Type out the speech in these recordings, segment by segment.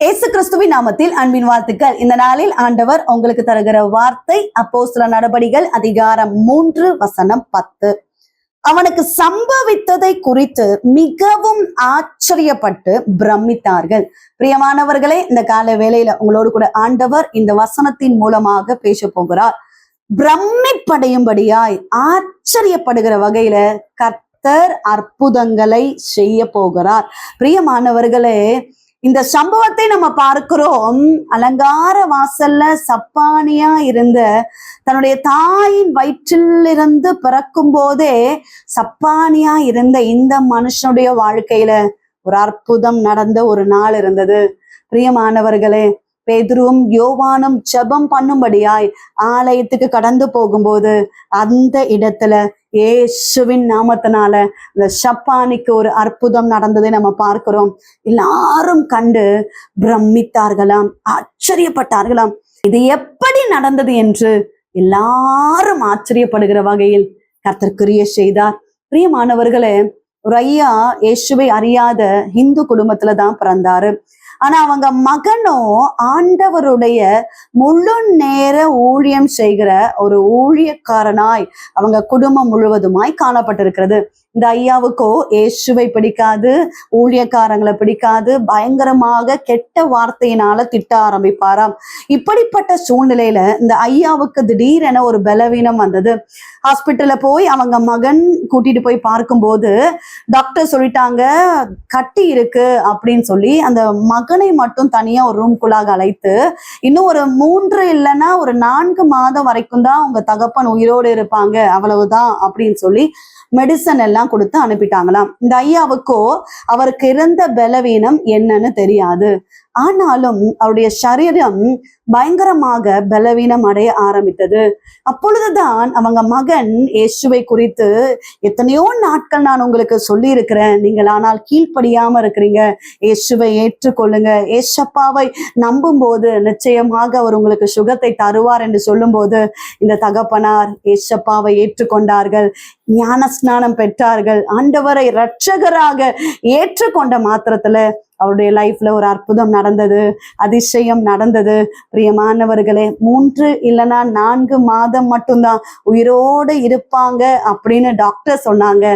இயேசு கிறிஸ்துவின் நாமத்தில் அன்பின் வாழ்த்துக்கள். இந்த நாளில் ஆண்டவர் உங்களுக்கு தருகிற வார்த்தை அப்போ சில நடபடிகள் அதிகாரம் மூன்று வசனம் பத்து. அவனுக்கு சம்பவித்ததை குறித்து மிகவும் ஆச்சரியப்பட்டு பிரமித்தார்கள். பிரியமானவர்களே இந்த கால வேளையில உங்களோடு கூட ஆண்டவர் இந்த வசனத்தின் மூலமாக பேச போகிறார். பிரமிப்படையும்படியாய் ஆச்சரியப்படுகிற வகையில கர்த்தர் அற்புதங்களை செய்ய போகிறார். பிரியமானவர்களே இந்த சம்பவத்தை நம்ம பார்க்கிறோம். அலங்கார வாசல்ல சப்பானியா இருந்த தன்னுடைய தாயின் வயிற்றிலிருந்து பிறக்கும் போதே சப்பானியா இருந்த இந்த மனுஷனுடைய வாழ்க்கையில ஒரு அற்புதம் நடந்த ஒரு நாள் இருந்தது. பிரியமானவர்களே பேதுருவும் யோவானும் ஜெபம் பண்ணும்படியாய் ஆலயத்துக்கு கடந்து போகும்போது அந்த இடத்துல இயேசுவின் நாமத்தினால இந்த ஷப்பானிக்கு ஒரு அற்புதம் நடந்ததை நம்ம பார்க்கிறோம். எல்லாரும் கண்டு பிரமித்தார்களாம் ஆச்சரியப்பட்டார்களாம். இது எப்படி நடந்தது என்று எல்லாரும் ஆச்சரியப்படுகிற வகையில் கர்த்தர்க்குரிய செய்தார். பிரியமானவர்களே ஒரு ஐயா இயேசுவை அறியாத இந்து குடும்பத்துல தான் பிறந்தாரு. ஆனா அவங்க மகனும் ஆண்டவருடைய முழு நேர ஊழியம் செய்கிற ஒரு ஊழியக்காரனாய் அவங்க குடும்பம் முழுவதுமாய் காணப்பட்டிருக்கிறது. இந்த ஐயாவுக்கோ இயேசுவை பிடிக்காது ஊழியக்காரங்களை பிடிக்காது பயங்கரமாக கெட்ட வார்த்தையினால திட்ட ஆரம்பிப்பாராம். இப்படிப்பட்ட சூழ்நிலையில இந்த ஐயாவுக்கு திடீரென ஒரு பலவீனம் வந்தது. ஹாஸ்பிட்டல்ல போய் அவங்க மகன் கூட்டிட்டு போய் பார்க்கும்போது டாக்டர் சொல்லிட்டாங்க கட்டி இருக்கு அப்படின்னு சொல்லி அந்த மகனை மட்டும் தனியா ஒரு ரூம்குள்ளாக அழைத்து இன்னும் ஒரு மூன்று இல்லைன்னா ஒரு நான்கு மாதம் வரைக்கும் தான் உங்க தகப்பன் உயிரோடு இருப்பாங்க அவ்வளவுதான் அப்படின்னு சொல்லி மெடிசன் எல்லாம் கொடுத்து அனுப்பிட்டாங்களாம். இந்த ஐயாவுக்கோ அவருக்கு இருந்த பலவீனம் என்னன்னு தெரியாது. ஆனாலும் அவருடைய சரீரம் பயங்கரமாக பலவீனம் அடைய ஆரம்பித்தது. அப்பொழுதுதான் அவங்க மகன் இயேசுவை குறித்து எத்தனையோ நாட்கள் நான் உங்களுக்கு சொல்லி இருக்கிறேன் நீங்கள் ஆனால் கீழ்ப்படியாம இருக்கிறீங்க. இயேசுவை ஏற்றுக்கொள்ளுங்க. ஏசப்பாவை நம்பும் போது நிச்சயமாக அவர் உங்களுக்கு சுகத்தை தருவார் என்று சொல்லும்போது இந்த தகப்பனார் ஏசப்பாவை ஏற்றுக்கொண்டார்கள். ஞான ஸ்நானம் பெற்றார்கள். ஆண்டவரை இரட்சகராக ஏற்றுக்கொண்ட மாத்திரத்துல அவருடைய லைஃப்ல ஒரு அற்புதம் நடந்தது அதிசயம் நடந்தது. பிரியமானவர்களே மூன்று இல்லைன்னா நான்கு மாதம் மட்டும்தான் உயிரோடு இருப்பாங்க அப்படின்னு டாக்டர் சொன்னாங்க.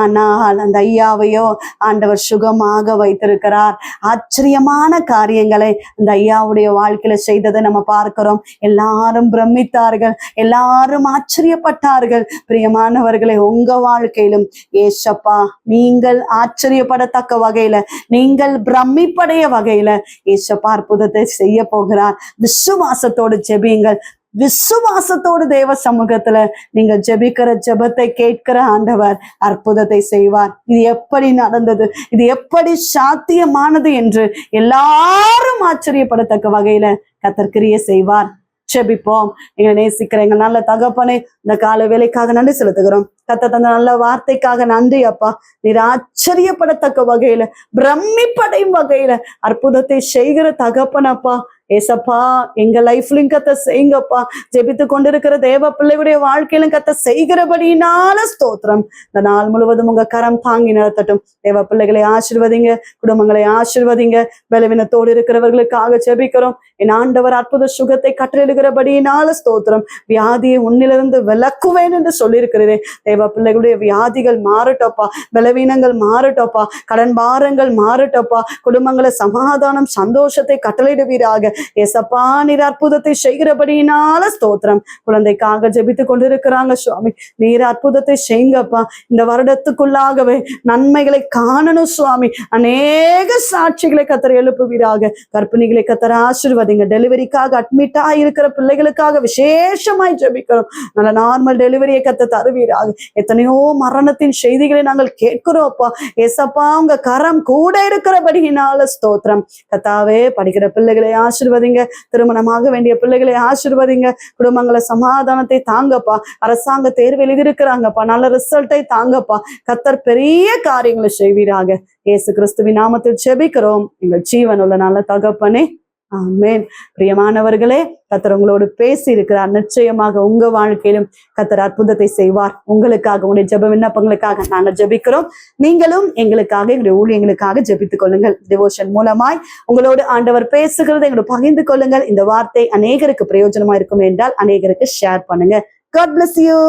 ஆனால் அந்த ஐயாவையோ ஆண்டவர் சுகமாக வைத்திருக்கிறார். ஆச்சரியமான காரியங்களை அந்த ஐயாவுடைய வாழ்க்கையில செய்ததை நம்ம பார்க்கிறோம். எல்லாரும் பிரமித்தார்கள் எல்லாரும் ஆச்சரியப்பட்டார்கள். பிரியமானவர்களே உங்க வாழ்க்கையிலும் ஏசப்பா நீங்கள் ஆச்சரியப்படத்தக்க வகையில நீங்கள் பிரமிப்படைய வகையில ஏசப்பா அற்புதத்தை செய்ய போகிறார். விசுவாசத்தோடு ஜெபியுங்கள். விசுவாசத்தோடு தேவ சமூகத்துல நீங்க ஜெபிக்கிற ஜெபத்தை கேட்கிற ஆண்டவர் அற்புதத்தை செய்வார். இது எப்படி நடந்தது? இது எப்படி சாத்தியமானது என்று எல்லாரும் ஆச்சரியப்படத்தக்க வகையில கத்தற்கிரிய செய்வார். ஜெபிப்போம். எங்களை நேசிக்கிற எங்க நல்ல தகப்பனே இந்த கால வேலைக்காக நன்றி செலுத்துகிறோம். கத்த தந்த நல்ல வார்த்தைக்காக நன்றி அப்பா. நீர் ஆச்சரியப்படத்தக்க வகையில பிரமிப்படையும் வகையில அற்புதத்தை செய்கிற தகப்பனப்பா ஏசப்பா எங்க லைஃப்லயும் கத்த செய்யுங்கப்பா. ஜெபித்து கொண்டிருக்கிற தேவ பிள்ளையுடைய வாழ்க்கையிலும் கத்த செய்கிறபடினால ஸ்தோத்திரம். இந்த நாள் முழுவதும் உங்க கரம் தாங்கி நடத்தட்டும் தேவ பிள்ளைகளை ஆசிர்வதிங்க குடும்பங்களை ஆசிர்வதிங்க. பலவீனத்தோடு இருக்கிறவர்களுக்காக ஜெபிக்கிறோம். என் ஆண்டவர் அற்புத சுகத்தை கட்டளிடுகிறபடினால ஸ்தோத்திரம். வியாதியை உன்னிலிருந்து விளக்குவேன் என்று சொல்லியிருக்கிறதே தேவா பிள்ளைகளுடைய வியாதிகள் மாறட்டோப்பா பலவீனங்கள் மாறட்டோப்பா கடன் பாரங்கள் மாறட்டோப்பா குடும்பங்களை சமாதானம் சந்தோஷத்தை கட்டளையிடுவீராக. எசப்பா நீர் அற்புதத்தை செய்கிறபடியினால ஸ்தோத்திரம். குழந்தைக்காக ஜெபித்து கொண்டிருக்கிறாங்க சுவாமி. நீர் அற்புதத்தை செய்யுங்கப்பா. இந்த வருடத்துக்குள்ளாகவே நன்மைகளை காணணும் சுவாமி. அநேக சாட்சிகளை கத்தர் எழுப்புவீராக. கர்ப்பிணிகளை கத்தர் ஆசிர்வதிங்க. டெலிவரிக்காக அட்மிட்டா இருக்கிற பிள்ளைகளுக்காக விசேஷமாய் ஜெபிக்கிறோம். நல்ல நார்மல் டெலிவரியை கத்த தருவீராக. எத்தனையோ மரணத்தின் செய்திகளை நாங்கள் கேட்கிறோம் அப்பா. எசப்பா உங்க கரம் கூட இருக்கிறபடியினால ஸ்தோத்திரம். கத்தாவே படிக்கிற பிள்ளைகளை ஆசிர்வதிங்க. திருமணமாக வேண்டிய பிள்ளைகளை ஆசிர்வதிங்க. குடும்பங்களை சமாதானத்தை தாங்கப்பா. அரசாங்க தேர்வு எழுதியிருக்கிறாங்கப்பா. நல்ல ரிசல்ட்டை தாங்கப்பா. கத்தர் பெரிய காரியங்களை செய்வீராக. இயேசு கிறிஸ்துவின் நாமத்தில் செபிக்கிறோம் எங்கள் ஜீவனுள்ள நல்ல தகப்பனே ஆமேன். பிரியமானவர்களே கத்தர் உங்களோடு பேசி இருக்கிறார் நிச்சயமாக உங்க வாழ்க்கையிலும் கத்தர் அற்புதத்தை செய்வார். உங்களுக்காக உங்களுடைய ஜெப விண்ணப்பங்களுக்காக நாங்கள் ஜெபிக்கிறோம். நீங்களும் எங்களுக்காக எங்களுடைய ஊழியங்களுக்காக ஜெபித்துக் கொள்ளுங்கள். டிவோஷன் மூலமாய் உங்களோடு ஆண்டவர் பேசுகிறதை எங்களோட பகிர்ந்து கொள்ளுங்கள். இந்த வார்த்தை அநேகருக்கு பிரயோஜனமா இருக்கும் என்றால் அநேகருக்கு ஷேர் பண்ணுங்க. God bless you